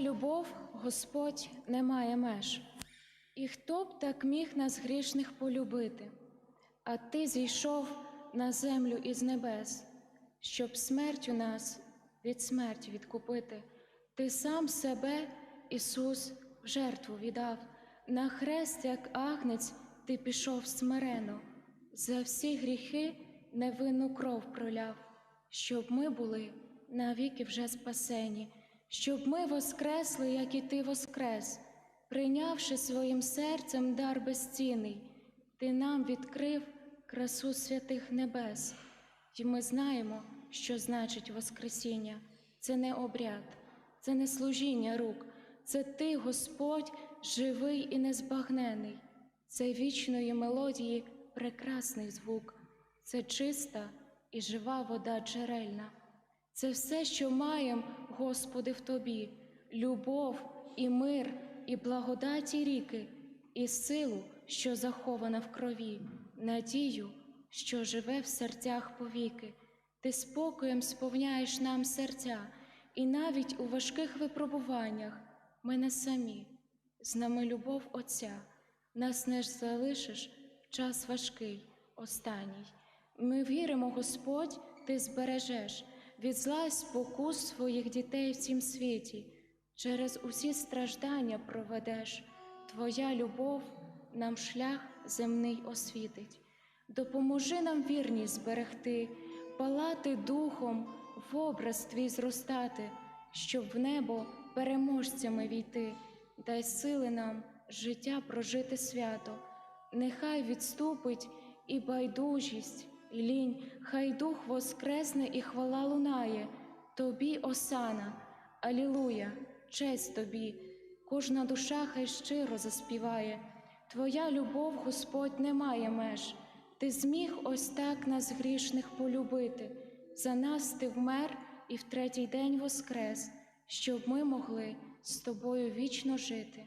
любов, Господь, не має меж. І хто б так міг нас грішних полюбити? А ти зійшов на землю із небес, щоб смертю нас від смерті відкупити. Ти сам себе, Ісус, в жертву віддав, на хрест, як агнець, ти пішов смирено, за всі гріхи невинну кров проляв, щоб ми були навіки вже спасені, щоб ми воскресли, як і ти воскрес, прийнявши своїм серцем дар безцінний, ти нам відкрив красу святих небес, і ми знаємо, що значить Воскресіння. Це не обряд, це не служіння рук, це ти, Господь, живий і незбагнений, це вічної мелодії прекрасний звук, це чиста і жива вода джерельна. Це все, що маєм, Господи, в Тобі, любов і мир, і благодаті ріки, і силу, що захована в крові, надію, що живе в серцях повіки. Ти спокоєм сповняєш нам серця, і навіть у важких випробуваннях ми не самі, з нами любов Отця, нас не залишиш час важкий, останній. Ми віримо, Господь, Ти збережеш від зла спокус своїх дітей в цім світі, через усі страждання проведеш, Твоя любов нам шлях земний освітить. Допоможи нам вірність зберегти, палати духом, в образ твій зростати, щоб в небо переможцями війти, дай сили нам життя прожити свято, нехай відступить і байдужість, лінь, хай дух воскресне і хвала лунає, тобі осана, алілуя, честь тобі, кожна душа хай щиро заспіває. Твоя любов, Господь, не має меж. Ти зміг ось так нас грішних полюбити. За нас ти вмер і в третій день воскрес, щоб ми могли з тобою вічно жити.